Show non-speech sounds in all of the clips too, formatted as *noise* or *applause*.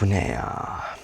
Bu ne ya?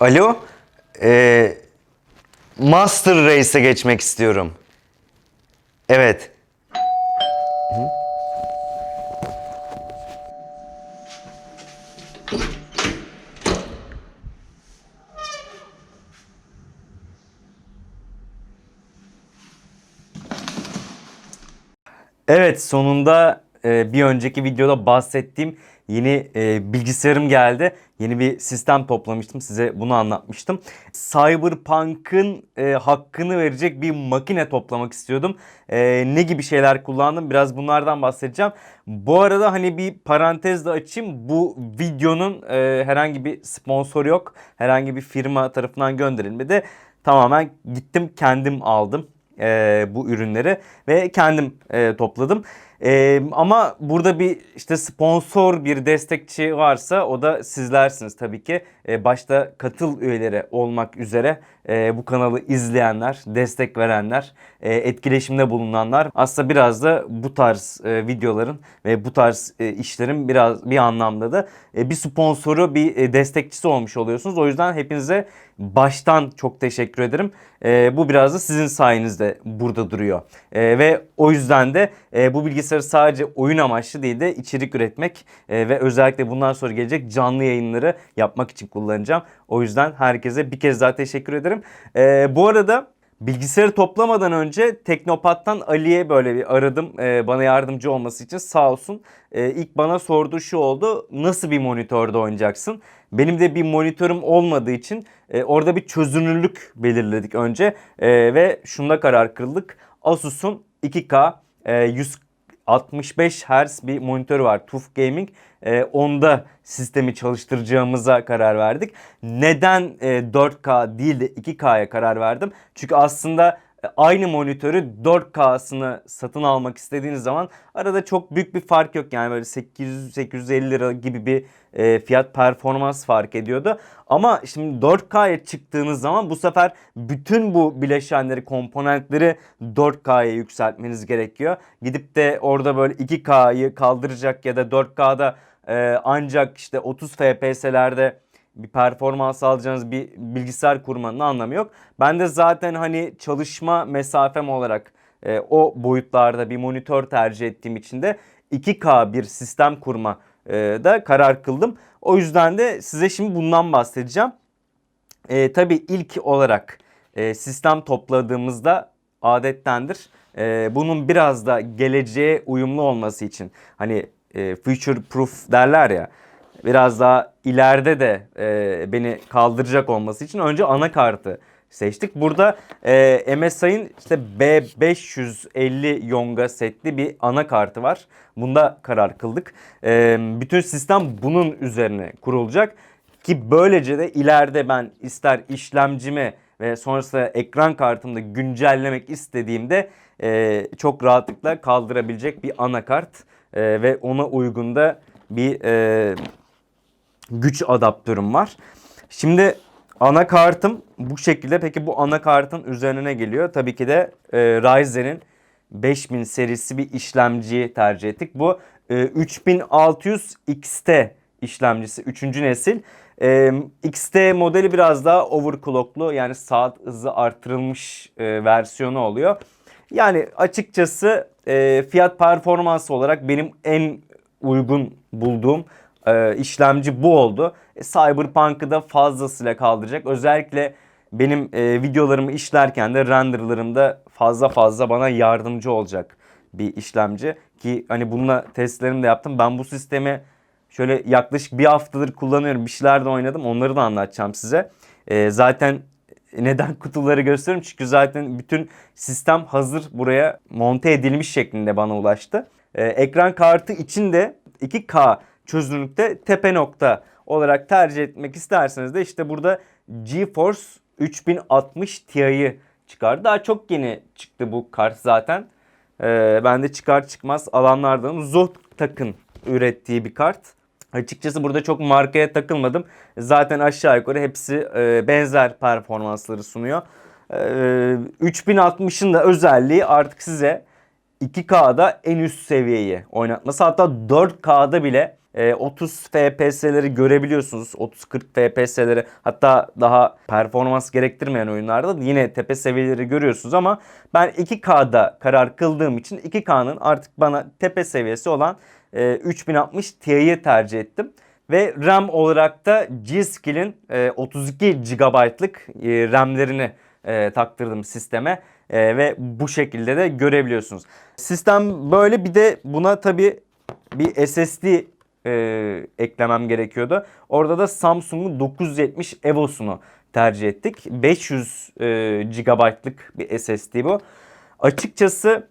Alo? Ee, Master Race'e geçmek istiyorum. Evet. Evet sonunda e, bir önceki videoda bahsettiğim yeni e, bilgisayarım geldi. Yeni bir sistem toplamıştım size bunu anlatmıştım. Cyberpunk'ın e, hakkını verecek bir makine toplamak istiyordum. E, ne gibi şeyler kullandım biraz bunlardan bahsedeceğim. Bu arada hani bir parantez de açayım. Bu videonun e, herhangi bir sponsoru yok. Herhangi bir firma tarafından gönderilmedi. Tamamen gittim kendim aldım e, bu ürünleri ve kendim e, topladım. E, ama burada bir işte sponsor bir destekçi varsa o da sizlersiniz tabii ki. E, başta katıl üyeleri olmak üzere e, bu kanalı izleyenler, destek verenler, e, etkileşimde bulunanlar aslında biraz da bu tarz e, videoların ve bu tarz e, işlerin biraz bir anlamda da e, bir sponsoru, bir e, destekçisi olmuş oluyorsunuz. O yüzden hepinize baştan çok teşekkür ederim. E, bu biraz da sizin sayenizde burada duruyor. E, ve o yüzden de e, bu bilgisayarı sadece oyun amaçlı değil de içerik üretmek e, ve özellikle bundan sonra gelecek canlı yayınları yapmak için kullanacağım. O yüzden herkese bir kez daha teşekkür ederim. E, bu arada Bilgisayarı toplamadan önce Teknopat'tan Ali'ye böyle bir aradım e, bana yardımcı olması için sağ olsun. E, ilk bana sorduğu şu oldu nasıl bir monitörde oynayacaksın? Benim de bir monitörüm olmadığı için e, orada bir çözünürlük belirledik önce E, ve şunda karar kıldık. Asus'un 2K e, 165 Hz bir monitörü var TUF Gaming. E, onda sistemi çalıştıracağımıza karar verdik. Neden e, 4K değil de 2K'ya karar verdim? Çünkü aslında aynı monitörü 4K'sını satın almak istediğiniz zaman arada çok büyük bir fark yok. Yani böyle 800-850 lira gibi bir e, fiyat performans fark ediyordu. Ama şimdi 4K'ya çıktığınız zaman bu sefer bütün bu bileşenleri, komponentleri 4K'ya yükseltmeniz gerekiyor. Gidip de orada böyle 2K'yı kaldıracak ya da 4K'da e, ancak işte 30 FPS'lerde bir performans alacağınız bir bilgisayar kurmanın anlamı yok. Ben de zaten hani çalışma mesafem olarak e, o boyutlarda bir monitör tercih ettiğim için de 2K bir sistem kurma e, da karar kıldım. O yüzden de size şimdi bundan bahsedeceğim. E, tabii ilk olarak e, sistem topladığımızda adettendir. E, bunun biraz da geleceğe uyumlu olması için hani e, future proof derler ya biraz daha ileride de e, beni kaldıracak olması için önce anakartı seçtik. Burada e, MSI'ın işte B550 Yonga setli bir anakartı var. Bunda karar kıldık. E, bütün sistem bunun üzerine kurulacak. Ki böylece de ileride ben ister işlemcimi ve sonrasında ekran kartımda güncellemek istediğimde e, çok rahatlıkla kaldırabilecek bir anakart e, ve ona uygun da bir e, güç adaptörüm var. Şimdi anakartım bu şekilde. Peki bu anakartın üzerine geliyor. Tabii ki de e, Ryzen'in 5000 serisi bir işlemciyi tercih ettik. Bu e, 3600 XT işlemcisi 3. nesil. E, XT modeli biraz daha overclocklu yani saat hızı artırılmış e, versiyonu oluyor. Yani açıkçası e, fiyat performans olarak benim en uygun bulduğum e, işlemci bu oldu. E, Cyberpunk'ı da fazlasıyla kaldıracak. Özellikle benim e, videolarımı işlerken de renderlarımda fazla fazla bana yardımcı olacak bir işlemci. Ki hani bununla testlerimi de yaptım. Ben bu sistemi şöyle yaklaşık bir haftadır kullanıyorum. Bir şeyler de oynadım. Onları da anlatacağım size. E, zaten neden kutuları gösteriyorum? Çünkü zaten bütün sistem hazır buraya monte edilmiş şeklinde bana ulaştı. E, ekran kartı için de 2K çözünürlükte tepe nokta olarak tercih etmek isterseniz de işte burada GeForce 3060 Ti'yi çıkar. Daha çok yeni çıktı bu kart zaten. Ee, ben de çıkar çıkmaz alanlardan Zotak'ın ürettiği bir kart. Açıkçası burada çok markaya takılmadım. Zaten aşağı yukarı hepsi e, benzer performansları sunuyor. E, 3060'ın da özelliği artık size 2K'da en üst seviyeyi oynatması. Hatta 4K'da bile e, 30 FPS'leri görebiliyorsunuz. 30-40 FPS'leri hatta daha performans gerektirmeyen oyunlarda yine tepe seviyeleri görüyorsunuz ama ben 2K'da karar kıldığım için 2K'nın artık bana tepe seviyesi olan e, 3060 Ti'yi tercih ettim. Ve RAM olarak da G-Skill'in e, 32 GB'lık e, RAM'lerini e, taktırdım sisteme. E, ve bu şekilde de görebiliyorsunuz. Sistem böyle bir de buna tabi bir SSD e, eklemem gerekiyordu. Orada da Samsung'un 970 EVO'sunu tercih ettik. 500 e, GB'lık bir SSD bu. Açıkçası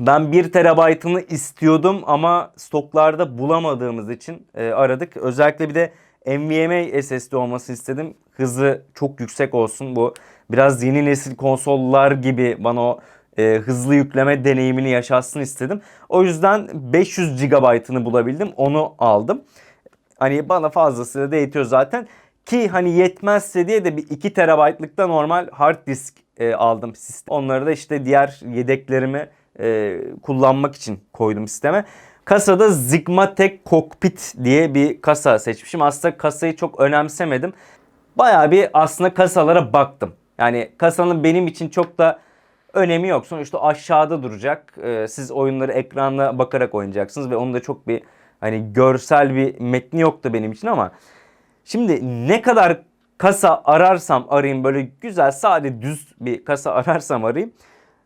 ben 1 terabaytını istiyordum ama stoklarda bulamadığımız için e, aradık. Özellikle bir de NVMe SSD olması istedim. Hızı çok yüksek olsun. Bu biraz yeni nesil konsollar gibi bana o e, hızlı yükleme deneyimini yaşatsın istedim. O yüzden 500 GB'ını bulabildim. Onu aldım. Hani bana fazlasıyla da yetiyor zaten. Ki hani yetmezse diye de bir 2 TB'lık da normal hard disk e, aldım. Onları da işte diğer yedeklerimi e, kullanmak için koydum sisteme. Kasada Zigmatek Cockpit diye bir kasa seçmişim. Aslında kasayı çok önemsemedim. Bayağı bir aslında kasalara baktım. Yani kasanın benim için çok da önemi yok. Sonuçta aşağıda duracak. Ee, siz oyunları ekrana bakarak oynayacaksınız ve onun da çok bir hani görsel bir metni yoktu benim için ama şimdi ne kadar kasa ararsam arayayım böyle güzel sade düz bir kasa *laughs* ararsam arayayım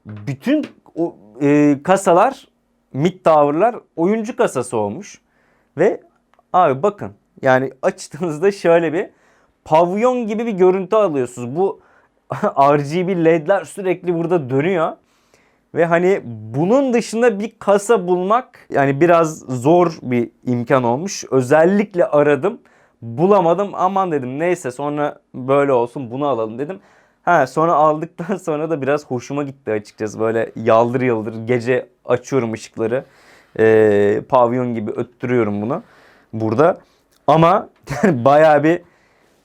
bütün o e, kasalar mid tower'lar oyuncu kasası olmuş ve abi bakın yani açtığınızda şöyle bir pavyon gibi bir görüntü alıyorsunuz. Bu *laughs* RGB ledler sürekli burada dönüyor. Ve hani bunun dışında bir kasa bulmak yani biraz zor bir imkan olmuş. Özellikle aradım. Bulamadım. Aman dedim neyse sonra böyle olsun bunu alalım dedim. Ha sonra aldıktan *laughs* sonra da biraz hoşuma gitti açıkçası. Böyle yaldır yaldır gece açıyorum ışıkları. Ee, pavyon gibi öttürüyorum bunu burada. Ama *laughs* yani bayağı bir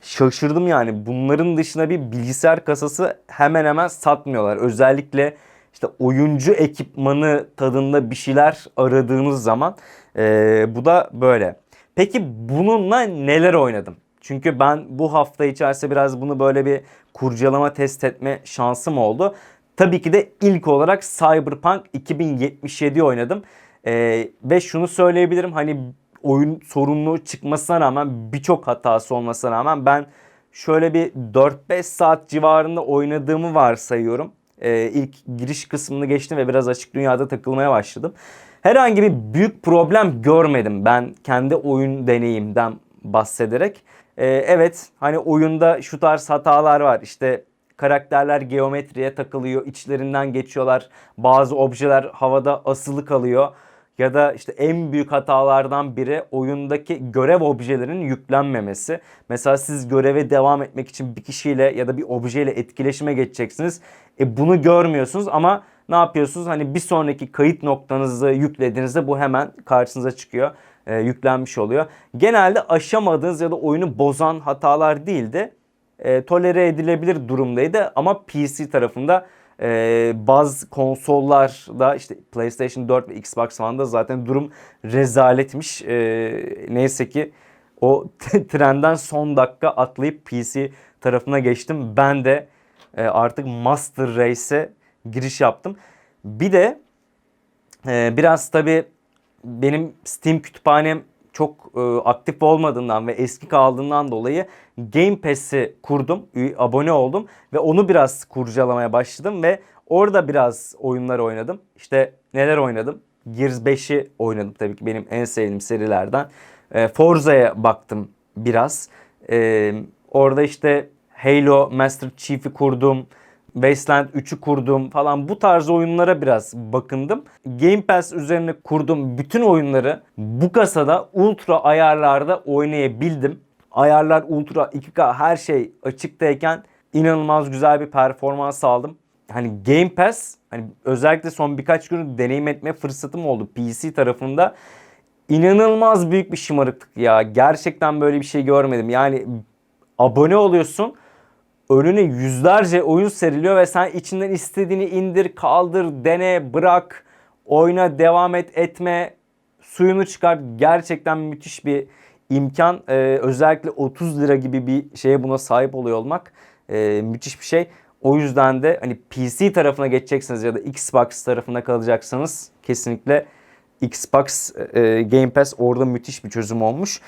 şaşırdım yani. Bunların dışında bir bilgisayar kasası hemen hemen satmıyorlar. Özellikle işte oyuncu ekipmanı tadında bir şeyler aradığınız zaman ee, bu da böyle. Peki bununla neler oynadım? Çünkü ben bu hafta içerisinde biraz bunu böyle bir kurcalama test etme şansım oldu. Tabii ki de ilk olarak Cyberpunk 2077 oynadım. Ee, ve şunu söyleyebilirim hani oyun sorunlu çıkmasına rağmen birçok hatası olmasına rağmen ben şöyle bir 4-5 saat civarında oynadığımı varsayıyorum. Ee, ilk giriş kısmını geçtim ve biraz açık dünyada takılmaya başladım. Herhangi bir büyük problem görmedim ben kendi oyun deneyimden bahsederek. Ee, evet hani oyunda şu tarz hatalar var işte karakterler geometriye takılıyor içlerinden geçiyorlar bazı objeler havada asılı kalıyor ya da işte en büyük hatalardan biri oyundaki görev objelerinin yüklenmemesi. Mesela siz göreve devam etmek için bir kişiyle ya da bir objeyle etkileşime geçeceksiniz. E bunu görmüyorsunuz ama ne yapıyorsunuz? Hani bir sonraki kayıt noktanızı yüklediğinizde bu hemen karşınıza çıkıyor. E, yüklenmiş oluyor. Genelde aşamadığınız ya da oyunu bozan hatalar değildi. E, tolere edilebilir durumdaydı ama PC tarafında ee, bazı konsollarda işte PlayStation 4 ve Xbox One'da zaten durum rezaletmiş. Ee, neyse ki o *laughs* trenden son dakika atlayıp PC tarafına geçtim. Ben de e, artık Master Race'e giriş yaptım. Bir de e, biraz tabi benim Steam kütüphanem çok e, aktif olmadığından ve eski kaldığından dolayı Game Pass'i kurdum, abone oldum ve onu biraz kurcalamaya başladım ve orada biraz oyunlar oynadım. İşte neler oynadım? Gears 5'i oynadım tabii ki benim en sevdiğim serilerden. E, Forza'ya baktım biraz. E, orada işte Halo Master Chief'i kurdum. Wasteland 3'ü kurdum falan bu tarz oyunlara biraz bakındım. Game Pass üzerine kurduğum bütün oyunları bu kasada ultra ayarlarda oynayabildim. Ayarlar ultra 2K her şey açıktayken inanılmaz güzel bir performans aldım. Hani Game Pass hani özellikle son birkaç gün deneyim etme fırsatım oldu PC tarafında. İnanılmaz büyük bir şımarıklık ya. Gerçekten böyle bir şey görmedim. Yani abone oluyorsun önüne yüzlerce oyun seriliyor ve sen içinden istediğini indir, kaldır, dene, bırak, oyna, devam et, etme, suyunu çıkar. Gerçekten müthiş bir imkan. Ee, özellikle 30 lira gibi bir şeye buna sahip oluyor olmak ee, müthiş bir şey. O yüzden de hani PC tarafına geçeceksiniz ya da Xbox tarafına kalacaksanız kesinlikle Xbox e, Game Pass orada müthiş bir çözüm olmuş.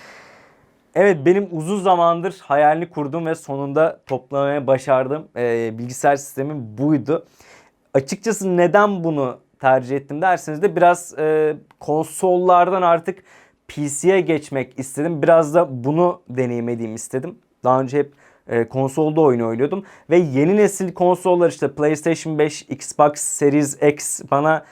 Evet benim uzun zamandır hayalini kurdum ve sonunda toplamaya başardım. Ee, bilgisayar sistemim buydu. Açıkçası neden bunu tercih ettim derseniz de biraz e, konsollardan artık PC'ye geçmek istedim. Biraz da bunu deneyim edeyim istedim. Daha önce hep e, konsolda oyun oynuyordum. Ve yeni nesil konsollar işte PlayStation 5, Xbox Series X bana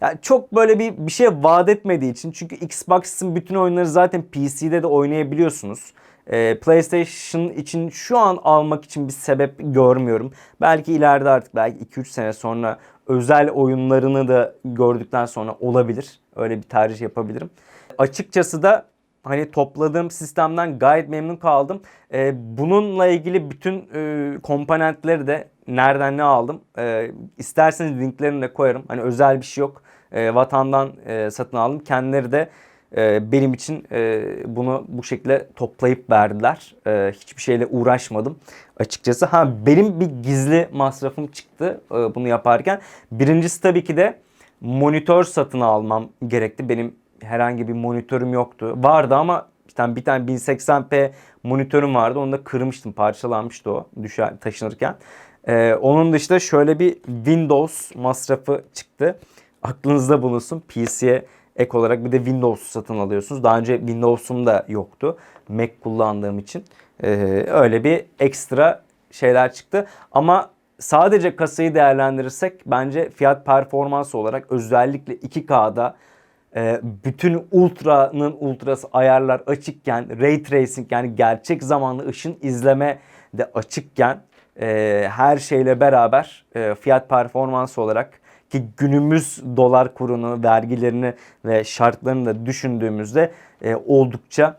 yani çok böyle bir bir şey vaat etmediği için çünkü Xbox'ın bütün oyunları zaten PC'de de oynayabiliyorsunuz. Ee, PlayStation için şu an almak için bir sebep görmüyorum. Belki ileride artık belki 2-3 sene sonra özel oyunlarını da gördükten sonra olabilir. Öyle bir tercih yapabilirim. Açıkçası da hani topladığım sistemden gayet memnun kaldım. Ee, bununla ilgili bütün e, komponentleri de nereden ne aldım? Ee, isterseniz linklerini de koyarım. Hani özel bir şey yok. Ee, vatandan e, satın aldım. Kendileri de e, benim için e, bunu bu şekilde toplayıp verdiler. E, hiçbir şeyle uğraşmadım açıkçası. Ha benim bir gizli masrafım çıktı e, bunu yaparken. Birincisi tabii ki de monitör satın almam gerekti. Benim herhangi bir monitörüm yoktu. Vardı ama bir tane, bir tane 1080p monitörüm vardı. Onu da kırmıştım. Parçalanmıştı o düşer, taşınırken. Ee, onun dışında şöyle bir Windows masrafı çıktı. Aklınızda bulunsun. PC'ye ek olarak bir de Windows satın alıyorsunuz. Daha önce Windows'um da yoktu. Mac kullandığım için. Ee, öyle bir ekstra şeyler çıktı. Ama sadece kasayı değerlendirirsek bence fiyat performans olarak özellikle 2K'da e, bütün ultra'nın ultrası ayarlar açıkken ray tracing yani gerçek zamanlı ışın izleme de açıkken e, her şeyle beraber e, fiyat performans olarak ki günümüz dolar kurunu, vergilerini ve şartlarını da düşündüğümüzde e, oldukça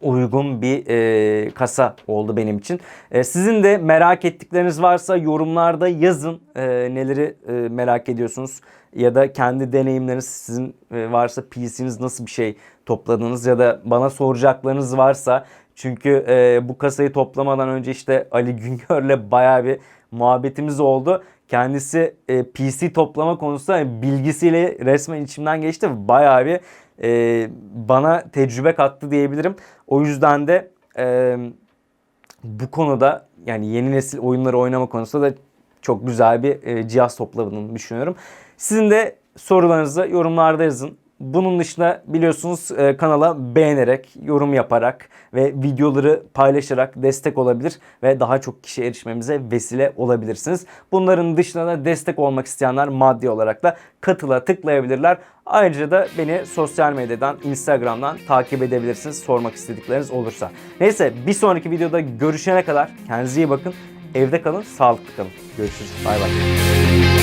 uygun bir e, kasa oldu benim için. E, sizin de merak ettikleriniz varsa yorumlarda yazın e, neleri e, merak ediyorsunuz ya da kendi deneyimleriniz sizin e, varsa PC'niz nasıl bir şey topladınız ya da bana soracaklarınız varsa çünkü e, bu kasayı toplamadan önce işte Ali Güngör'le baya bir muhabbetimiz oldu. Kendisi e, PC toplama konusunda bilgisiyle resmen içimden geçti. Bayağı bir e, bana tecrübe kattı diyebilirim. O yüzden de e, bu konuda yani yeni nesil oyunları oynama konusunda da çok güzel bir e, cihaz topladığını düşünüyorum. Sizin de sorularınızı yorumlarda yazın. Bunun dışında biliyorsunuz e, kanala beğenerek, yorum yaparak ve videoları paylaşarak destek olabilir ve daha çok kişi erişmemize vesile olabilirsiniz. Bunların dışında da destek olmak isteyenler maddi olarak da katıla tıklayabilirler. Ayrıca da beni sosyal medyadan, Instagram'dan takip edebilirsiniz sormak istedikleriniz olursa. Neyse bir sonraki videoda görüşene kadar kendinize iyi bakın. Evde kalın, sağlıklı kalın. Görüşürüz. Bay bay.